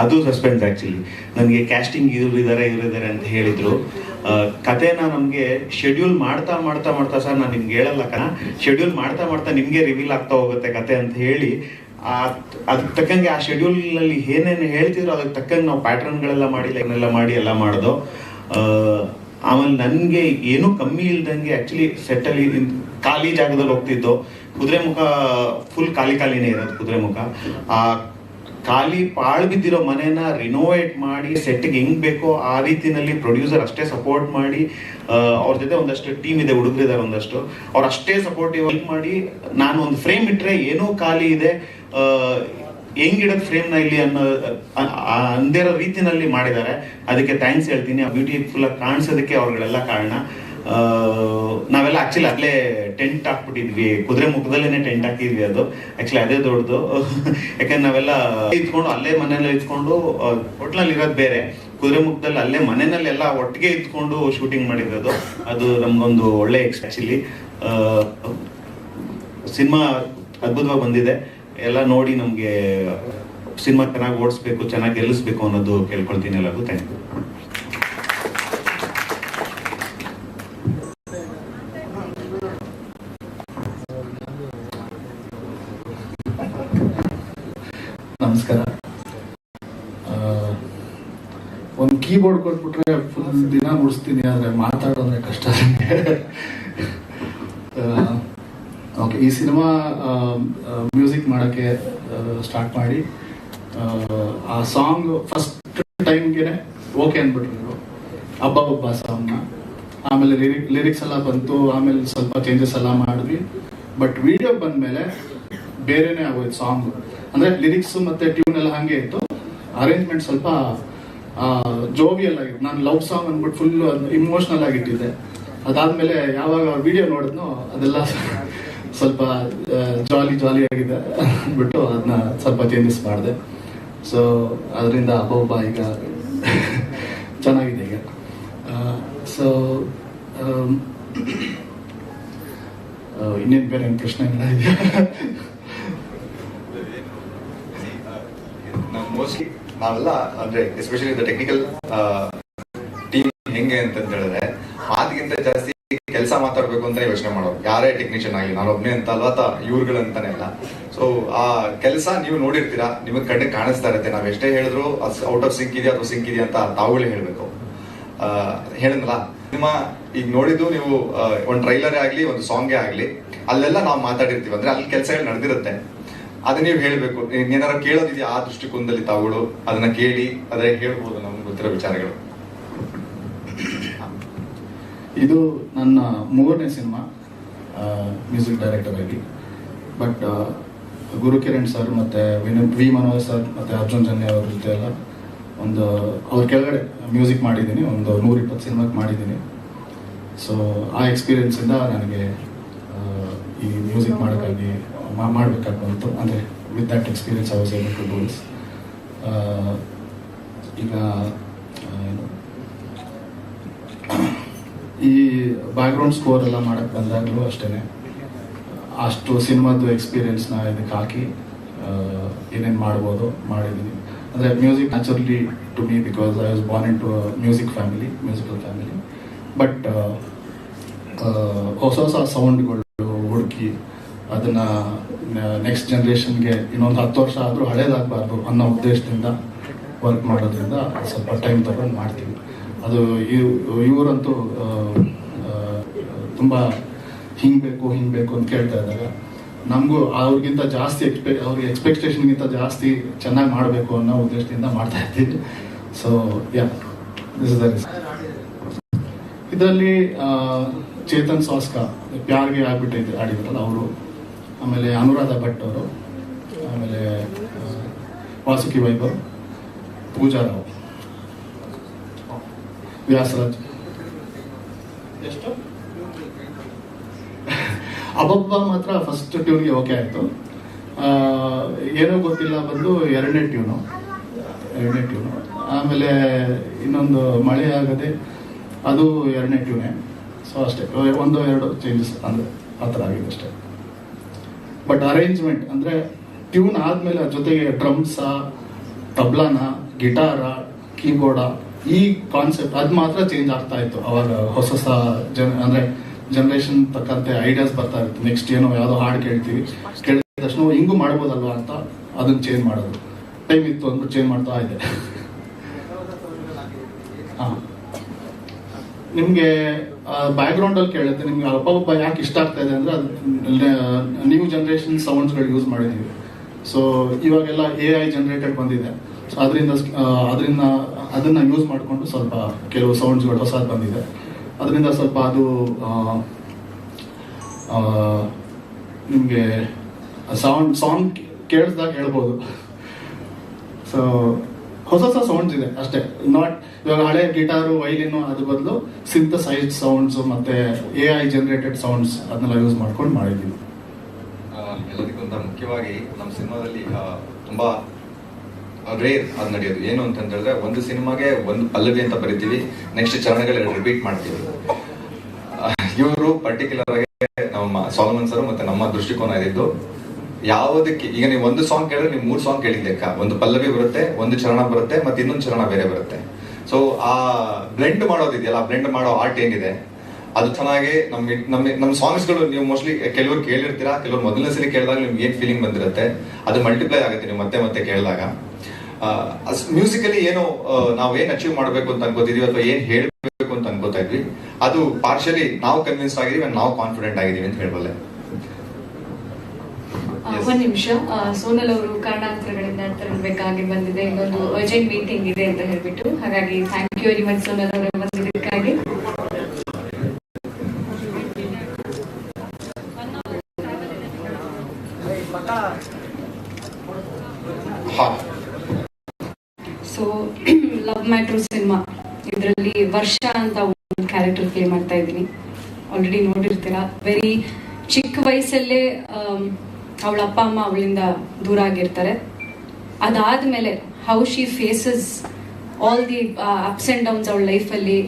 ಅದು ಸಸ್ಪೆನ್ಸ್ ಆ್ಯಕ್ಚುಲಿ ನನಗೆ ಕ್ಯಾಸ್ಟಿಂಗ್ ಇವ್ರು ಇದ್ದಾರೆ ಇವ್ರು ಇದ್ದಾರೆ ಅಂತ ಹೇಳಿದರು. ಕತೆನ ನಮಗೆ ಶೆಡ್ಯೂಲ್ ಮಾಡ್ತಾ ಮಾಡ್ತಾ ಮಾಡ್ತಾ ಸರ್ ನಾನು ನಿಮ್ಗೆ ಹೇಳಲ್ಲ ಕಣ. ಶೆಡ್ಯೂಲ್ ಮಾಡ್ತಾ ಮಾಡ್ತಾ ನಿಮಗೆ ರಿವೀಲ್ ಆಗ್ತಾ ಹೋಗುತ್ತೆ ಕತೆ ಅಂತ ಹೇಳಿ ಅದಕ್ಕೆ ತಕ್ಕಂಗೆ ಆ ಶೆಡ್ಯೂಲ್ನಲ್ಲಿ ಏನೇನು ಹೇಳ್ತಿದ್ರು ಅದಕ್ಕೆ ತಕ್ಕಂಗೆ ನಾವು ಪ್ಯಾಟ್ರನ್ಗಳೆಲ್ಲ ಮಾಡಿ ಲೈನೆಲ್ಲ ಮಾಡಿ ಎಲ್ಲ ಮಾಡಿದೋ. ಆಮೇಲೆ ನನಗೆ ಏನೂ ಕಮ್ಮಿ ಇಲ್ದಂಗೆ ಆ್ಯಕ್ಚುಲಿ ಸೆಟ್ಟಲ್ಲಿ ಖಾಲಿ ಜಾಗದಲ್ಲಿ ಹೋಗ್ತಿದ್ದು, ಕುದುರೆ ಮುಖ ಫುಲ್ ಖಾಲಿ ಖಾಲಿನೇ ಇರೋದು ಕುದುರೆಮುಖ ಆ ಖಾಲಿ ಪಾಳು ಬಿದ್ದಿರೋ ಮನೆನ ರಿನೋವೇಟ್ ಮಾಡಿ ಸೆಟ್ಗೆ ಹೆಂಗ್ ಬೇಕೋ ಆ ರೀತಿನಲ್ಲಿ ಪ್ರೊಡ್ಯೂಸರ್ ಅಷ್ಟೇ ಸಪೋರ್ಟ್ ಮಾಡಿ ಅವ್ರ ಜೊತೆ ಒಂದಷ್ಟು ಟೀಮ್ ಇದೆ ಹುಡುಗರಿದ್ದಾರೆ ಒಂದಷ್ಟು, ಅವ್ರು ಅಷ್ಟೇ ಸಪೋರ್ಟಿವ್ ಮಾಡಿ, ನಾನು ಒಂದು ಫ್ರೇಮ್ ಇಟ್ಟರೆ ಏನೋ ಖಾಲಿ ಇದೆ ಹೆಂಗಿಡೋದು ಫ್ರೇಮ್ನ ಇಲ್ಲಿ ಅನ್ನೋ ಅಂದಿರೋ ರೀತಿನಲ್ಲಿ ಮಾಡಿದ್ದಾರೆ. ಅದಕ್ಕೆ ಥ್ಯಾಂಕ್ಸ್ ಹೇಳ್ತೀನಿ. ಆ ಬ್ಯೂಟಿಫುಲ್ ಆಗಿ ಕಾಣಿಸೋದಕ್ಕೆ ಅವ್ರಗಳೆಲ್ಲ ಕಾರಣ. ನಾವೆಲ್ಲ ಆಕ್ಚುಲಿ ಅಲ್ಲೇ ಟೆಂಟ್ ಹಾಕ್ಬಿಟ್ಟಿದ್ವಿ. ಕುದುರೆ ಮುಖದಲ್ಲೇನೆ ಟೆಂಟ್ ಹಾಕಿದ್ವಿ ಅದು. ಆಕ್ಚುಲಿ ಅದೇ ದೊಡ್ಡದು. ಯಾಕಂದ್ರೆ ನಾವೆಲ್ಲ ಇದ್ಕೊಂಡು ಅಲ್ಲೇ ಮನೆಯಲ್ಲೇ ಇದ್ಕೊಂಡು ಹೋಟ್ಲಲ್ಲಿ ಇರೋದು ಬೇರೆ. ಕುದುರೆ ಮುಖದಲ್ಲಿ ಅಲ್ಲೇ ಮನೆಯಲ್ಲಿ ಎಲ್ಲ ಒಟ್ಟಿಗೆ ಇದ್ಕೊಂಡು ಶೂಟಿಂಗ್ ಮಾಡಿರೋದು. ಅದು ನಮ್ಗೊಂದು ಒಳ್ಳೆ ಆಕ್ಚುಲಿ ಸಿನಿಮಾ ಅದ್ಭುತವಾಗಿ ಬಂದಿದೆ. ಎಲ್ಲ ನೋಡಿ ನಮಗೆ ಸಿನಿಮಾ ಚೆನ್ನಾಗಿ ಓಡಿಸ್ಬೇಕು, ಚೆನ್ನಾಗಿ ಗೆಲ್ಲಿಸ್ಬೇಕು ಅನ್ನೋದು ಕೇಳ್ಕೊಳ್ತೀನಿ ಎಲ್ಲರಿಗೂ. ಥ್ಯಾಂಕ್ ಯು ನಮಸ್ಕಾರ. ಒಂದು ಕೀಬೋರ್ಡ್ ಕೊಟ್ಬಿಟ್ರೆ ಫುಲ್ ದಿನ ಮುಡಿಸ್ತೀನಿ, ಆದರೆ ಮಾತಾಡೋದ್ರೆ ಕಷ್ಟ ಓಕೆ ಈ ಸಿನಿಮಾ ಮ್ಯೂಸಿಕ್ ಮಾಡೋಕ್ಕೆ ಸ್ಟಾರ್ಟ್ ಮಾಡಿ ಆ, ಸಾಂಗ್ ಫಸ್ಟ್ ಟೈಮ್ಗೆ ಓಕೆ ಅಂದ್ಬಿಟ್ರು ಹಬ್ಬ ಒಬ್ಬ ಸಾಂಗ್ನ ಆಮೇಲೆ ಲಿರಿಕ್ ಲಿರಿಕ್ಸ್ ಎಲ್ಲ ಬಂತು ಆಮೇಲೆ ಸ್ವಲ್ಪ ಚೇಂಜಸ್ ಎಲ್ಲ ಮಾಡಿದ್ವಿ. ಬಟ್ ವಿಡಿಯೋ ಬಂದಮೇಲೆ ಬೇರೆನೇ ಆಗೋಯ್ತು ಸಾಂಗ್ ಅಂದ್ರೆ ಲಿರಿಕ್ಸ್ ಮತ್ತೆ ಟ್ಯೂನ್ ಎಲ್ಲ ಹಂಗೆ ಇತ್ತು. ಅರೇಂಜ್ಮೆಂಟ್ ಸ್ವಲ್ಪ ಜೋವಿಯಲ್ ಆಗಿತ್ತು. ನಾನು ಲವ್ ಸಾಂಗ್ ಅಂದ್ಬಿಟ್ಟು ಫುಲ್ ಇಮೋಷನಲ್ ಆಗಿಟ್ಟಿದ್ದೆ. ಅದಾದ್ಮೇಲೆ ಯಾವಾಗ ವಿಡಿಯೋ ನೋಡಿದ್ನೋ ಅದೆಲ್ಲ ಸ್ವಲ್ಪ ಜಾಲಿ ಜಾಲಿ ಆಗಿದೆ. ಅಂದ್ಬಿಟ್ಟು ಅದನ್ನ ಸ್ವಲ್ಪ ಚೇಂಜಸ್ ಮಾಡಿದೆ. ಸೊ ಅದರಿಂದ ಅಪೋಪ ಈಗ ಚೆನ್ನಾಗಿದೆ ಈಗ. ಸೊ ಇನ್ನೇನು ಬೇರೆ ಏನು ಪ್ರಶ್ನೆ ಇದೆಯಾ? ಮೋಸ್ಟ್ಲಿ ನಾವೆಲ್ಲ ಅಂದ್ರೆ ಎಸ್ಪೆಷಲಿ ದ ಟೆಕ್ನಿಕಲ್ ಟೀಮ್ ಹೆಂಗೆ ಅಂತ ಹೇಳಿದ್ರೆ ಜಾಸ್ತಿ ಕೆಲಸ ಮಾತಾಡ್ಬೇಕು ಅಂತ ಯೋಚನೆ ಮಾಡೋರು ಯಾರೇ ಟೆಕ್ನಿಷಿಯನ್ ಆಗಲಿ ನಾನು ಒಬ್ಬನೇ ಅಂತ ಅಲ್ವಾ? ಇವ್ರುಗಳಂತಾನೆ ಅಲ್ಲ. ಸೊ ಆ ಕೆಲಸ ನೀವು ನೋಡಿರ್ತೀರಾ? ನಿಮಗೆ ಕಣ್ಣಿಗೆ ಕಾಣಿಸ್ತಾ ಇರುತ್ತೆ. ನಾವ್ ಎಷ್ಟೇ ಹೇಳಿದ್ರು ಔಟ್ ಆಫ್ ಸಿಂಕ್ ಇದೆಯಾ ಅಥವಾ ಸಿಂಕ್ ಇದೆಯಾ ಅಂತ ತಾವುಗಳೇ ಹೇಳ್ಬೇಕು. ಹೇಳಿದ್ನಲ್ಲ? ನಿಮ್ಮ ಈಗ ನೋಡಿದ್ದು ನೀವು ಒಂದು ಒಂದ್ ಟ್ರೈಲರೇ ಆಗ್ಲಿ, ಒಂದು ಸಾಂಗೇ ಆಗ್ಲಿ, ಅಲ್ಲೆಲ್ಲ ನಾವು ಮಾತಾಡಿರ್ತೀವಿ. ಅಂದ್ರೆ ಅಲ್ಲಿ ಕೆಲಸಗಳು ನಡೆದಿರುತ್ತೆ. ಅದನ್ನ ನೀವು ಹೇಳ್ಬೇಕು. ಏನಾರ ಕೇಳೋದಿದೆಯಾ ಆ ದೃಷ್ಟಿಕೋನದಲ್ಲಿ ತಾವುಗಳು ಅದನ್ನ ಕೇಳಿ ಅದೇ ಹೇಳ್ಬೋದು ನಮ್ಗೆ ಗೊತ್ತಿರೋ ವಿಚಾರಗಳು. ಇದು ನನ್ನ ಮೂರನೇ ಸಿನಿಮಾ ಮ್ಯೂಸಿಕ್ ಡೈರೆಕ್ಟರ್ ಆಗಿ. ಬಟ್ ಗುರುಕಿರಣ್ ಸರ್ ಮತ್ತೆ ವಿನ- ವಿ ಮನೋಹರ್ ಸರ್ ಮತ್ತೆ ಅರ್ಜುನ್ ಜನ್ಯ ಅವ್ರ ಜೊತೆ ಎಲ್ಲ ಒಂದು, ಅವ್ರ ಕೆಳಗಡೆ ಮ್ಯೂಸಿಕ್ ಮಾಡಿದ್ದೀನಿ, ಒಂದು ನೂರ ಇಪ್ಪತ್ತು ಸಿನಿಮಾಗೆ ಮಾಡಿದ್ದೀನಿ. ಸೊ ಆ ಎಕ್ಸ್ಪೀರಿಯನ್ಸಿಂದ ನನಗೆ ಈ ಮ್ಯೂಸಿಕ್ ಮಾಡೋಕ್ಕಾಗಿ ಮಾಡಬೇಕಾಗಿ ಬಂತು. ಅಂದರೆ with that experience I was able to ಈಗ ಈ ಬ್ಯಾಕ್ಗ್ರೌಂಡ್ ಸ್ಕೋರ್ ಎಲ್ಲ ಮಾಡಕ್ ಬಂದಾಗಲೂ ಅಷ್ಟೇ ಅಷ್ಟು ಸಿನಿಮಾದ್ದು ಎಕ್ಸ್ಪೀರಿಯನ್ಸ್ನ ಇದಕ್ಕೆ ಹಾಕಿ ಏನೇನು ಮಾಡ್ಬೋದು ಮಾಡಿದ್ದೀನಿ ಅಂದರೆ music naturally to me because I was born in to music family musical family but ಹೊಸ ಹೊಸ ಸೌಂಡ್ಗಳು ಹುಡುಕಿ, ಅದನ್ನ ನೆಕ್ಸ್ಟ್ ಜನ್ರೇಷನ್ಗೆ ಇನ್ನೊಂದು ಹತ್ತು ವರ್ಷ ಆದರೂ ಹಳೇದಾಗಬಾರ್ದು ಅನ್ನೋ ಉದ್ದೇಶದಿಂದ ವರ್ಕ್ ಮಾಡೋದ್ರಿಂದ ಸ್ವಲ್ಪ ಟೈಮ್ ತಗೊಂಡು ಮಾಡ್ತೀವಿ ಅದು ಇವ್- ಇವರಂತೂ ತುಂಬ ಹಿಂಗೆ ಬೇಕು ಹಿಂಗೆ ಬೇಕು ಅಂತ ಕೇಳ್ತಾ ಇದ್ದಾಗ, ನಮಗೂ ಅವ್ರಿಗಿಂತ ಜಾಸ್ತಿ ಎಕ್ಸ್ಪೆ ಅವ್ರಿಗೆ ಎಕ್ಸ್ಪೆಕ್ಟೇಷನ್ಗಿಂತ ಜಾಸ್ತಿ ಚೆನ್ನಾಗಿ ಮಾಡಬೇಕು ಅನ್ನೋ ಉದ್ದೇಶದಿಂದ ಮಾಡ್ತಾ ಇದ್ದೀವಿ. ಸೊ ಯಾ ದಿಸ್ ಇದರಲ್ಲಿ ಚೇತನ್ ಸಾಸ್ಕಾ, ಪ್ಯಾರ್ಗೆ ಆಗ್ಬಿಟ್ಟೈತೆ ಆಡಿದ್ರಲ್ಲ ಅವರು. ಆಮೇಲೆ ಅನುರಾಧ ಭಟ್ ಅವರು, ಆಮೇಲೆ ವಾಸುಕಿ ವೈಭವ್ ಪೂಜಾ ರಾವ್ ವ್ಯಾಸರಾಜ್ ಎಷ್ಟು? ಅಬ್ಬಬ್ಬ ಮಾತ್ರ ಫಸ್ಟ್ ಟ್ಯೂನ್ಗೆ ಓಕೆ ಆಯಿತು. ಏನೋ ಗೊತ್ತಿಲ್ಲ ಬಂದು ಎರಡನೇ ಟ್ಯೂನು ಎರಡನೇ ಟ್ಯೂನು ಆಮೇಲೆ ಇನ್ನೊಂದು ಮಳೆ ಆಗದೆ ಅದು ಎರಡನೇ ಟ್ಯೂನೇ ಸೊ ಅಷ್ಟೇ ಒಂದು ಎರಡು ಚೇಂಜಸ್ ಅಂದರೆ ಆ ಥರ ಆಗಿದೆ ಅಷ್ಟೇ. ಬಟ್ ಅರೇಂಜ್ಮೆಂಟ್ ಅಂದರೆ ಟ್ಯೂನ್ ಆದಮೇಲೆ ಜೊತೆಗೆ ಡ್ರಮ್ಸ ತಬ್ಲಾನ ಗಿಟಾರ ಕೀಬೋರ್ಡ ಈ ಕಾನ್ಸೆಪ್ಟ್ ಅದು ಮಾತ್ರ ಚೇಂಜ್ ಆಗ್ತಾ ಇತ್ತು. ಅವಾಗ ಹೊಸ ಹೊಸ ಜನ ಅಂದರೆ ಜನ್ರೇಷನ್ ತಕ್ಕಂತೆ ಐಡಿಯಾಸ್ ಬರ್ತಾ ಇತ್ತು. ನೆಕ್ಸ್ಟ್ ಏನೋ ಯಾವುದೋ ಹಾಡು ಕೇಳ್ತೀವಿ. ಕೇಳಿದ ತಕ್ಷಣ ಹಿಂಗೂ ಮಾಡ್ಬೋದಲ್ವಾ ಅಂತ ಅದನ್ನ ಚೇಂಜ್ ಮಾಡೋದು. ಟೈಮ್ ಇತ್ತು ಅಂದ್ರೆ ಚೇಂಜ್ ಮಾಡ್ತಾ ಇದ್ದೆ. ಹಾಂ. ನಿಮಗೆ ಬ್ಯಾಕ್ಗ್ರೌಂಡಲ್ಲಿ ಕೇಳುತ್ತೆ ನಿಮ್ಗೆ ಅಬ್ಬಬ್ಬ ಯಾಕೆ ಇಷ್ಟ ಆಗ್ತಾ ಇದೆ ಅಂದರೆ ಅದು ನ್ಯೂ ಜನ್ರೇಷನ್ ಸೌಂಡ್ಸ್ಗಳು ಯೂಸ್ ಮಾಡಿದ್ದೀವಿ ಸೊ ಇವಾಗೆಲ್ಲ ಎ ಐ ಜನ್ರೇಟೆಡ್ ಬಂದಿದೆ. ಸೊ ಅದರಿಂದ ಅದರಿಂದ ಅದನ್ನು ಯೂಸ್ ಮಾಡಿಕೊಂಡು ಸ್ವಲ್ಪ ಕೆಲವು ಸೌಂಡ್ಸ್ಗಳು ಹೊಸದು ಬಂದಿದೆ. ಅದರಿಂದ ಸ್ವಲ್ಪ ಅದು ನಿಮಗೆ ಸೌಂಡ್ ಸಾಂಗ್ ಕೇಳಿಸ್ದಾಗ ಹೇಳ್ಬೋದು. ಸೊ ಹೊಸ ಹೊಸ ಸೌಂಡ್ಸ್ ಇದೆ ಅಷ್ಟೇ. ನಾಟ್ ಇವಾಗ ಹಳೆ ಗಿಟಾರು ವೈಲಿನ್ನು ಅದ್ರ ಬದಲು ಸಿಂಥಸೈಸ್ಡ್ ಸೌಂಡ್ಸ್ ಮತ್ತೆ ಎ ಐ ಜನರೇಟೆಡ್ ಸೌಂಡ್ಸ್ ಅದನ್ನೆಲ್ಲ ಯೂಸ್ ಮಾಡ್ಕೊಂಡು ಮಾಡಿದ್ದೀವಿ. ಎಲ್ಲದಕ್ಕಿಂತ ಮುಖ್ಯವಾಗಿ ನಮ್ಮ ಸಿನಿಮಾದಲ್ಲಿ ತುಂಬಾ ರೇರ್ ಅದು ನಡೆಯೋದು. ಏನು ಅಂತ ಹೇಳಿದ್ರೆ ಒಂದು ಸಿನಿಮಾಗೆ ಒಂದು ಪಲ್ಲವಿ ಅಂತ ಬರಿತೀವಿ ನೆಕ್ಸ್ಟ್ ಚರಣಗಳು ರಿಪೀಟ್ ಮಾಡ್ತೀವಿ. ಇವರು ಪರ್ಟಿಕ್ಯುಲರ್ ಆಗಿ ನಮ್ಮ ಸಾಲಮನ್ ಸರ್ ಮತ್ತೆ ನಮ್ಮ ದೃಷ್ಟಿಕೋನ ಇದ್ದು ಯಾವುದಕ್ಕೆ, ಈಗ ನೀವು ಒಂದು ಸಾಂಗ್ ಕೇಳಿದ್ರೆ ನೀವು ಮೂರು ಸಾಂಗ್ ಕೇಳಿದ ಲೆಕ್ಕ. ಒಂದು ಪಲ್ಲವಿ ಬರುತ್ತೆ, ಒಂದು ಚರಣ ಬರುತ್ತೆ, ಮತ್ತೆ ಇನ್ನೊಂದು ಚರಣ ಬೇರೆ ಬರುತ್ತೆ. ಸೊ ಆ ಬ್ಲೆಂಡ್ ಮಾಡೋದಿದೆಯಲ್ಲ, ಆ ಬ್ಲೆಂಡ್ ಮಾಡೋ ಆರ್ಟ್ ಏನಿದೆ ಅದು ಚೆನ್ನಾಗಿ ನಮ್ಮ ನಮ್ಮ ನಮ್ಮ ಸಾಂಗ್ಸ್ಗಳು ನೀವು ಮೋಸ್ಟ್ಲಿ ಕೆಲವರು ಕೇಳಿರ್ತೀರಾ, ಕೆಲವರು ಮೊದಲನೇ ಸಲ ಕೇಳಿದಾಗ ನಿಮ್ಗೆ ಏನ್ ಫೀಲಿಂಗ್ ಬಂದಿರುತ್ತೆ? ಅದು ಮಲ್ಟಿಪ್ಲೈ ಆಗುತ್ತೆ ನೀವು ಮತ್ತೆ ಮತ್ತೆ ಕೇಳಿದಾಗ. ಮ್ಯೂಸಿಕಲಿ ಏನು ನಾವು ಏನ್ ಅಚೀವ್ ಮಾಡಬೇಕು ಅಂತ ಅನ್ಕೋತಿದೀವಿ ಅಥವಾ ಏನ್ ಹೇಳ್ಬೇಕು ಅಂತ ಅನ್ಕೋತಾ ಇದ್ವಿ. ಅದು ಪಾರ್ಷಲಿ ನಾವು ಕನ್ವಿನ್ಸ್ ಆಗಿದೀವಿ ನಾವು ಕಾನ್ಫಿಡೆಂಟ್ ಆಗಿದೀವಿ ಅಂತ ಹೇಳ್ಬಲ್ಲೆ. ಒಂದ್ ನಿಮಿಷ. ಸೋನಲ್ ಅವರು ಕಾರಣಾಂತರಗಳಿಂದ ತರಬೇಕಾಗಿ ಬಂದಿದೆ. ಇನ್ನೊಂದು ಅರ್ಜೆಂಟ್ ಮೀಟಿಂಗ್ ಇದೆ ಅಂತ ಹೇಳ್ಬಿಟ್ಟು. ಹಾಗಾಗಿ thank you very much Sonal ಅವರೇ ಬಂದಿದ್ದಕ್ಕಾಗಿ ಹಾ ಸೊ ಲವ್ ಮ್ಯಾಟ್ರು ಸಿನಿಮಾ ಇದರಲ್ಲಿ ವರ್ಷ ಅಂತ ಒಂದು ಕ್ಯಾರೆಕ್ಟರ್ ಪ್ಲೇ ಮಾಡ್ತಾ ಇದ್ದೀನಿ. ಆಲ್ರೆಡಿ ನೋಡಿರ್ತೀರಾ? ವೆರಿ ಚಿಕ್ಕ ವಯಸ್ಸಲ್ಲೇ ಅವಳ ಅಪ್ಪ, ಅಮ್ಮ ಅವಳಿಂದ ದೂರ ಆಗಿರ್ತಾರೆ. ಅದಾದ್ಮೇಲೆ how she faces all the ups and downs ಅವಳ ಲೈಫಲ್ಲಿ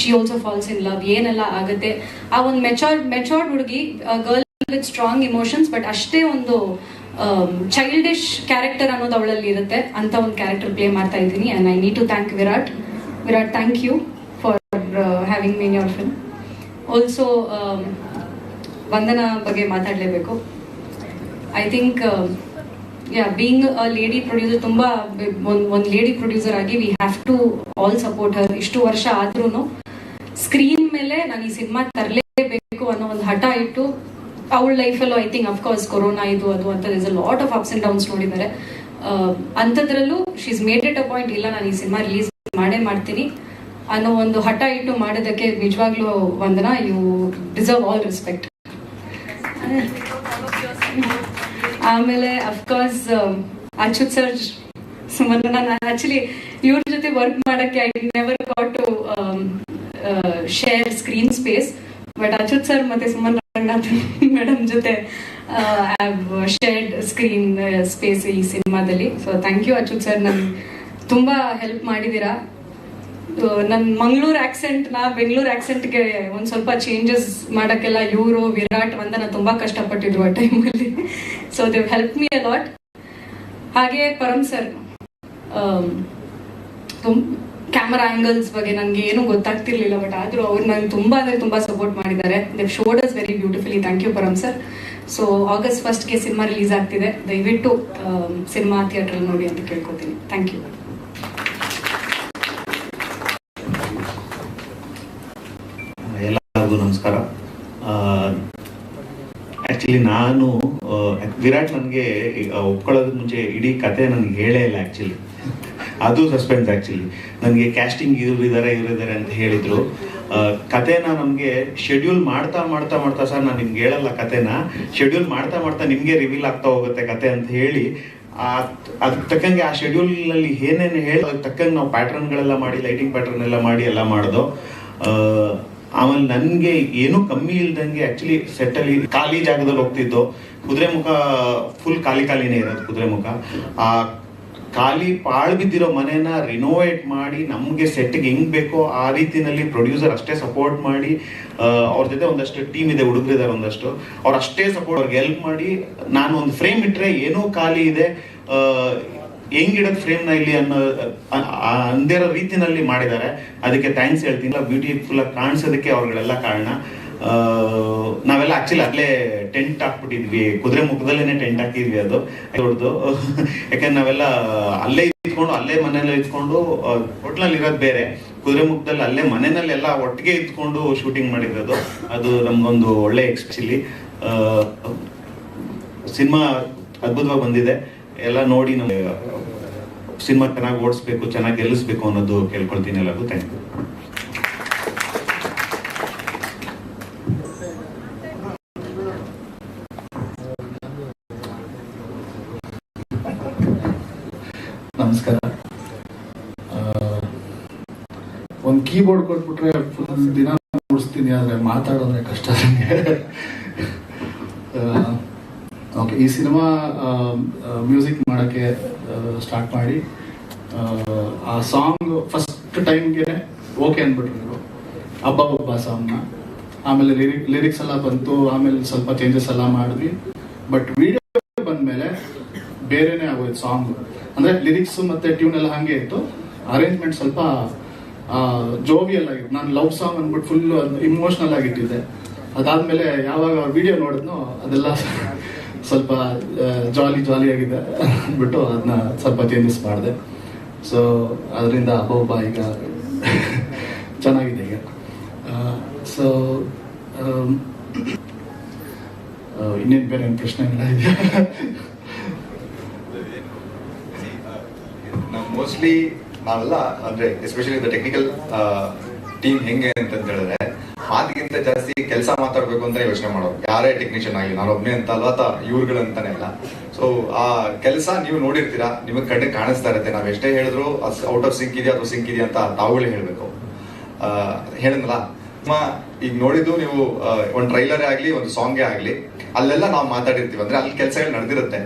she also falls in love ಏನೆಲ್ಲ ಆಗುತ್ತೆ? ಆ ಒಂದು ಮೆಚೋರ್ಡ್ ಮೆಚೋರ್ಡ್ ಹುಡುಗಿ girl with strong emotions but ಅಷ್ಟೇ ಒಂದು ಚೈಲ್ಡಿಶ್ ಕ್ಯಾರೆಕ್ಟರ್ ಅನ್ನೋದು ಅವಳಲ್ಲಿ ಇರುತ್ತೆ. ಅಂತ ಒಂದು ಕ್ಯಾರೆಕ್ಟರ್ ಪ್ಲೇ ಮಾಡ್ತಾ ಇದ್ದೀನಿ. And I need to thank Virat Virat thank you for having me in your film also Vandana ಬಗ್ಗೆ ಮಾತಾಡಲೇಬೇಕು. I think yeah being a lady producer ತುಂಬ ಒಂದು ಒಂದು ಲೇಡಿ ಪ್ರೊಡ್ಯೂಸರ್ ಆಗಿ we have to all support her ಇಷ್ಟು ವರ್ಷ ಆದ್ರೂ ಸ್ಕ್ರೀನ್ ಮೇಲೆ ನಾನು ಈ ಸಿನಿಮಾ ತರಲೇಬೇಕು ಅನ್ನೋ ಒಂದು ಹಠ ಇಟ್ಟು ಅವಳ ಲೈಫಲ್ಲೂ I think of course corona ಇದು, ಅದು ಅಂತ is a lot of ups and downs ನೋಡಿದ್ದಾರೆ. ಅಂಥದ್ರಲ್ಲೂ she's made it a point ಇಲ್ಲ, ನಾನು ಈ ಸಿನಿಮಾ ರಿಲೀಸ್ ಮಾಡೇ ಮಾಡ್ತೀನಿ ಅನ್ನೋ ಒಂದು ಹಠ ಇಟ್ಟು ಮಾಡೋದಕ್ಕೆ ನಿಜವಾಗ್ಲೂ Vandana you deserve all respect ಆಮೇಲೆ of course Achyuth sir Suman ನಾನು ಆಕ್ಚುಲಿ ಇವ್ರ ಜೊತೆ ವರ್ಕ್ ಮಾಡಕ್ಕೆ I never got to share screen space but Achyuth sir ಮತ್ತೆ ಸುಮನ್ ಮೇಡಮ್ ಜೊತೆ ಶೇರ್ಡ್ ಸ್ಕ್ರೀನ್ ಸ್ಪೇಸ್ ಈ ಸಿನಿಮಾದಲ್ಲಿ. So thank you Achyuth sir ನನ್ ತುಂಬಾ ಹೆಲ್ಪ್ ಮಾಡಿದ್ದೀರಾ ನನ್ನ ಮಂಗಳೂರು ಆಕ್ಸೆಂಟ್ ನಾ ಬೆಂಗಳೂರು ಆಕ್ಸೆಂಟ್ಗೆ ಒಂದ್ ಸ್ವಲ್ಪ ಚೇಂಜಸ್ ಮಾಡಕ್ಕೆಲ್ಲ ಇವರು, ವಿರಾಟ್, ವಂದನ ತುಂಬಾ ಕಷ್ಟಪಟ್ಟಿದ್ರು ಆ ಟೈಮಲ್ಲಿ so Dev help me a lot ಹಾಗೆ ಪರಮ್ ಸರ್ ಕ್ಯಾಮರಾ ಆಂಗಲ್ಸ್ ಬಗ್ಗೆ ನನಗೆ ಏನೂ ಗೊತ್ತಾಗ್ತಿರ್ಲಿಲ್ಲ ಬಟ್ ಆದರೂ ಅವ್ರು ನನಗೆ ತುಂಬಾ ಅಂದರೆ ತುಂಬಾ ಸಪೋರ್ಟ್ ಮಾಡಿದ್ದಾರೆ. Dev showed us very beautifully thank you Param sir so August ಫಸ್ಟ್ಗೆ ಸಿನಿಮಾ ರಿಲೀಸ್ ಆಗ್ತಿದೆ. ದಯವಿಟ್ಟು ಸಿನಿಮಾ ಥಿಯೇಟ್ರಲ್ಲಿ ನೋಡಿ ಅಂತ ಕೇಳ್ಕೊತೀನಿ. ಥ್ಯಾಂಕ್ ಯು ಎಲ್ಲರಿಗೂ ನಮಸ್ಕಾರ. ಆ್ಯಕ್ಚುಲಿ ನಾನು ವಿರಾಟ್ ನನಗೆ ಒಪ್ಕೊಳ್ಳೋದಕ್ಕೆ ಮುಂಚೆ ಇಡೀ ಕತೆ ನನಗೆ ಹೇಳೇ ಇಲ್ಲ ಆಕ್ಚುಲಿ ಅದು ಸಸ್ಪೆನ್ಸ್ ಆಕ್ಚುಲಿ. ನನಗೆ ಕ್ಯಾಸ್ಟಿಂಗ್ ಇವ್ರು ಇದ್ದಾರೆ ಇದ್ದಾರೆ ಅಂತ ಹೇಳಿದ್ರು. ಕತೆನ ನಮಗೆ ಶೆಡ್ಯೂಲ್ ಮಾಡ್ತಾ ಮಾಡ್ತಾ ಮಾಡ್ತಾ ಸರ್, ನಾನು ನಿಮ್ಗೆ ಹೇಳಲ್ಲ ಕತೆನ. ಶೆಡ್ಯೂಲ್ ಮಾಡ್ತಾ ಮಾಡ್ತಾ ನಿಮಗೆ ರಿವೀಲ್ ಆಗ್ತಾ ಹೋಗುತ್ತೆ ಕತೆ ಅಂತ ಹೇಳಿ, ಆ ಅದಕ್ಕೆ ತಕ್ಕಂಗೆ ಆ ಶೆಡ್ಯೂಲ್ನಲ್ಲಿ ಏನೇನು ಹೇಳಿ ಅದಕ್ಕೆ ತಕ್ಕಂಗೆ ನಾವು ಪ್ಯಾಟ್ರನ್ಗಳೆಲ್ಲ ಮಾಡಿ ಲೈಟಿಂಗ್ ಪ್ಯಾಟ್ರನ್ ಎಲ್ಲ ಮಾಡಿ, ಎಲ್ಲ ಮಾಡ್ದೋ. ಆಮೇಲೆ ನನಗೆ ಏನೂ ಕಮ್ಮಿ ಇಲ್ದಂಗೆ ಆಕ್ಚುಲಿ ಸೆಟ್ಟಲ್ಲಿ ಖಾಲಿ ಜಾಗದಲ್ಲಿ ಹೋಗ್ತಿದ್ದು. ಕುದುರೆಮುಖ ಫುಲ್ ಖಾಲಿ, ಖಾಲಿನೇ ಇರೋದು ಕುದುರೆ ಮುಖ. ಆ ಖಾಲಿ ಪಾಳು ಬಿದ್ದಿರೋ ಮನೆನ ರಿನೋವೇಟ್ ಮಾಡಿ ನಮಗೆ ಸೆಟ್ಗೆ ಹೆಂಗ್ ಬೇಕೋ ಆ ರೀತಿನಲ್ಲಿ ಪ್ರೊಡ್ಯೂಸರ್ ಅಷ್ಟೇ ಸಪೋರ್ಟ್ ಮಾಡಿ ಅವ್ರ ಜೊತೆ ಒಂದಷ್ಟು ಟೀಮ್ ಇದೆ ಹುಡುಗರಿದ್ದಾರೆ ಒಂದಷ್ಟು. ಅವ್ರು ಅಷ್ಟೇ ಸಪೋರ್ಟ್ ಅವ್ರಿಗೆ ಹೆಲ್ಪ್ ಮಾಡಿ ನಾನು ಒಂದು ಫ್ರೇಮ್ ಇಟ್ರೆ ಏನೋ ಖಾಲಿ ಇದೆ ಹೆಂಗ್ ಹೆಂಗಿಡೋದು ಫ್ರೇಮ್ನ ಇಲ್ಲಿ ಅನ್ನೋ ಅಂದಿರೋ ರೀತಿನಲ್ಲಿ ಮಾಡಿದ್ದಾರೆ. ಅದಕ್ಕೆ ಥ್ಯಾಂಕ್ಸ್ ಹೇಳ್ತೀನಿ. ಬ್ಯೂಟಿಫುಲ್ ಆಗಿ ಕಾಣಿಸೋದಕ್ಕೆ ಅವ್ರಗಳೆಲ್ಲ ಕಾರಣ. ನಾವೆಲ್ಲ ಆಕ್ಚುಲಿ ಅಲ್ಲೇ ಟೆಂಟ್ ಹಾಕ್ಬಿಟ್ಟಿದ್ವಿ. ಕುದುರೆ ಮುಖದಲ್ಲೇನೆ ಟೆಂಟ್ ಹಾಕಿದ್ವಿ ಅದು. ದೊಡ್ಡದು. ಯಾಕಂದ್ರೆ ನಾವೆಲ್ಲ ಅಲ್ಲೇ ಇದ್ಕೊಂಡು, ಅಲ್ಲೇ ಮನೆಯಲ್ಲೇ ಇದ್ಕೊಂಡು ಹೋಟ್ಲಲ್ಲಿ ಇರೋದು ಬೇರೆ. ಕುದುರೆ ಮುಖದಲ್ಲಿ ಅಲ್ಲೇ ಮನೆಯಲ್ಲೆಲ್ಲ ಒಟ್ಟಿಗೆ ಇದ್ಕೊಂಡು ಶೂಟಿಂಗ್ ಮಾಡಿರೋದು. ಅದು ನಮ್ಗೊಂದು ಒಳ್ಳೆ ಎಕ್ಸ್ಪೆಷಲಿ ಸಿನಿಮಾ ಅದ್ಭುತವಾಗಿ ಬಂದಿದೆ. ಎಲ್ಲ ನೋಡಿ ನಮ್ಗೆ ಸಿನಿಮಾ ಚೆನ್ನಾಗಿ ಓಡಿಸ್ಬೇಕು, ಚೆನ್ನಾಗಿ ಗೆಲ್ಲಿಸ್ಬೇಕು ಅನ್ನೋದು ಕೇಳ್ಕೊಳ್ತೀನಿ ಎಲ್ಲರಿಗೂ. ಥ್ಯಾಂಕ್ ಯು ಕೀಬೋರ್ಡ್ ಕೊಟ್ಬಿಟ್ರೆ ಫುಲ್ ದಿನ ಮುಡಿಸ್ತೀನಿ ಆದರೆ ಮಾತಾಡೋದ್ರೆ ಕಷ್ಟ ನನಗೆ ಓಕೆ ಈ ಸಿನಿಮಾ ಮ್ಯೂಸಿಕ್ ಮಾಡೋಕ್ಕೆ ಸ್ಟಾರ್ಟ್ ಮಾಡಿ ಆ, ಆ ಸಾಂಗ್ ಫಸ್ಟ್ ಟೈಮ್ಗೆ ಓಕೆ ಅಂದ್ಬಿಟ್ರು ನೀವು ಹಬ್ಬ ಹಬ್ಬ ಸಾಂಗ್ನ ಆಮೇಲೆ ಲಿರಿಕ್ ಲಿರಿಕ್ಸ್ ಎಲ್ಲ ಬಂತು ಆಮೇಲೆ ಸ್ವಲ್ಪ ಚೇಂಜಸ್ ಎಲ್ಲ ಮಾಡಿದ್ವಿ. ಬಟ್ ವಿಡಿಯೋ ಬಂದ್ಮೇಲೆ ಬೇರೆನೇ ಆಗೋಯ್ತು ಸಾಂಗ್ ಅಂದ್ರೆ ಲಿರಿಕ್ಸ್ ಮತ್ತೆ ಟ್ಯೂನ್ ಎಲ್ಲ ಹಂಗೆ ಇತ್ತು. ಅರೇಂಜ್ಮೆಂಟ್ ಸ್ವಲ್ಪ ಜೋವಿಯಲ್ ಆಗಿತ್ತು ನಾನು ಲವ್ ಸಾಂಗ್ ಅಂದ್ಬಿಟ್ಟು ಫುಲ್ ಇಮೋಷ್ನಲ್ ಆಗಿಟ್ಟಿದ್ದೆ. ಅದಾದ್ಮೇಲೆ ಯಾವಾಗ ವಿಡಿಯೋ ನೋಡಿದ್ನೋ ಅದೆಲ್ಲ ಸ್ವಲ್ಪ ಜಾಲಿ ಜಾಲಿ ಆಗಿದೆ ಅಂದ್ಬಿಟ್ಟು ಅದನ್ನ ಸ್ವಲ್ಪ ಚೇಂಜಸ್ ಮಾಡಿದೆ. ಸೊ ಅದರಿಂದ ಅಬ್ಬೊಬ್ಬ ಈಗ ಚೆನ್ನಾಗಿದೆ ಈಗ. ಸೊ ಇನ್ನೇನು ಬೇರೆ ಏನು ಪ್ರಶ್ನೆ ಇಲ್ಲ ಇದೆಯಾ ಮೋಸ್ಟ್ಲಿ ನಾವೆಲ್ಲ ಅಂದ್ರೆ ಎಸ್ಪೆಷಲಿ ದ ಟೆಕ್ನಿಕಲ್ ಟೀಮ್ ಹೆಂಗೆ ಅಂತ ಹೇಳಿದ್ರೆ, ಮಾತಿಗಿಂತ ಜಾಸ್ತಿ ಕೆಲಸ ಮಾತಾಡ್ಬೇಕು ಅಂತ ಯೋಚನೆ ಮಾಡೋರು. ಯಾರೇ ಟೆಕ್ನಿಷಿಯನ್ ಆಗಲಿ, ನಾನು ಒಬ್ಬನೇ ಅಂತ ಅಲ್ವಾ ಇವ್ರುಗಳು ಇವ್ರುಗಳಂತಾನೆ ಅಲ್ಲ. ಸೊ ಆ ಕೆಲಸ ನೀವು ನೋಡಿರ್ತೀರಾ, ನಿಮಗೆ ಕಣ್ಣಿಗೆ ಕಾಣಿಸ್ತಾ ಇರುತ್ತೆ. ನಾವ್ ಎಷ್ಟೇ ಹೇಳಿದ್ರು ಔಟ್ ಆಫ್ ಸಿಂಕ್ ಇದೆಯಾ ಅಥವಾ ಸಿಂಕ್ ಇದೆಯಾ ಅಂತ ತಾವುಗಳೇ ಹೇಳ್ಬೇಕು. ಹೇಳಿದ್ನಲ್ಲ? ನಮ್ಮ ಈಗ ನೋಡಿದ್ದು ನೀವು ಒಂದ್ ಟ್ರೈಲರೇ ಆಗ್ಲಿ, ಒಂದು ಸಾಂಗೇ ಆಗ್ಲಿ, ಅಲ್ಲೆಲ್ಲ ನಾವು ಮಾತಾಡಿರ್ತೀವಿ. ಅಂದ್ರೆ ಅಲ್ಲಿ ಕೆಲಸಗಳು ನಡೆದಿರುತ್ತೆ.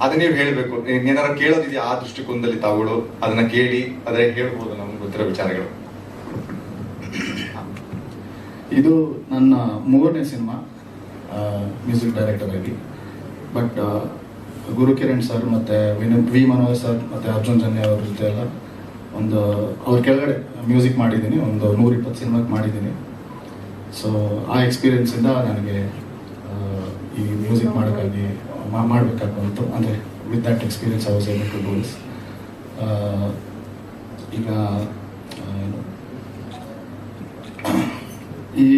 ಅದನ್ನ ಹೇಳಬೇಕು. ಏನಾರ ಕೇಳೋದಿದೆಯಾ ಆ ದೃಷ್ಟಿಕೋನದಲ್ಲಿ ತಾವುಗಳು? ಅದನ್ನ ಕೇಳಿ, ಅದೇ ಹೇಳ್ಬೋದು ನಮ್ಗೆ ಗೊತ್ತಿರೋ ವಿಚಾರಗಳು. ಇದು ನನ್ನ ಮೂರನೇ ಸಿನಿಮಾ ಮ್ಯೂಸಿಕ್ ಡೈರೆಕ್ಟರ್ ಆಗಿ ಬಟ್ ಗುರುಕಿರಣ್ ಸರ್ ಮತ್ತೆ ವಿನ- ವಿ ಮನೋಹರ್ ಸರ್ ಮತ್ತೆ ಅರ್ಜುನ್ ಜನ್ಯ ಅವ್ರ ಜೊತೆ ಎಲ್ಲ ಒಂದು, ಅವ್ರ ಕೆಳಗಡೆ ಮ್ಯೂಸಿಕ್ ಮಾಡಿದ್ದೀನಿ. ಒಂದು ನೂರ ಇಪ್ಪತ್ತು ಸಿನಿಮಾಗೆ ಮಾಡಿದ್ದೀನಿ. ಸೊ ಆ ಎಕ್ಸ್ಪೀರಿಯನ್ಸಿಂದ ನನಗೆ ಈ ಮ್ಯೂಸಿಕ್ ಮಾಡೋಕ್ಕಾಗಿ ಮಾಡಬೇಕಾಗಿತ್ತು ಅಂದರೆ with that experience I was able to do this ಈಗ ಈ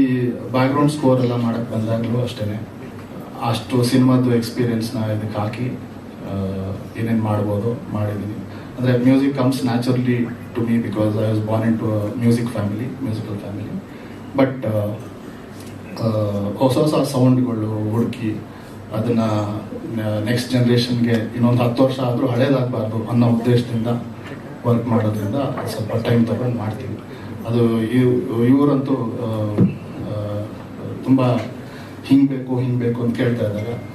ಬ್ಯಾಕ್ಗ್ರೌಂಡ್ ಸ್ಕೋರ್ ಎಲ್ಲ ಮಾಡಕ್ಕೆ ಬಂದಾಗಲೂ ಅಷ್ಟೇ ಅಷ್ಟು ಸಿನಿಮಾದ್ದು ಎಕ್ಸ್ಪೀರಿಯನ್ಸ್ನ ಇದಕ್ಕೆ ಹಾಕಿ ಏನೇನು ಮಾಡ್ಬೋದು ಮಾಡಿದ್ದೀನಿ ಅಂದರೆ music comes naturally to me because I was born in to music family musical family but ಹೊಸ ಹೊಸ ಸೌಂಡ್ಗಳು ಹುಡುಕಿ ಅದನ್ನು ನೆಕ್ಸ್ಟ್ ಜನ್ರೇಷನ್ಗೆ ಇನ್ನೊಂದು ಹತ್ತು ವರ್ಷ ಆದರೂ ಹಳೇದಾಗಬಾರ್ದು ಅನ್ನೋ ಉದ್ದೇಶದಿಂದ ವರ್ಕ್ ಮಾಡೋದ್ರಿಂದ ಸ್ವಲ್ಪ ಟೈಮ್ ತಗೊಂಡು ಮಾಡ್ತೀವಿ. ಅದು ಇವ್- ಇವರಂತೂ ತುಂಬ ಹಿಂಗೆ ಬೇಕು ಹಿಂಗೆ ಬೇಕು ಅಂತ ಕೇಳ್ತಾ ಇದ್ದಾರೆ.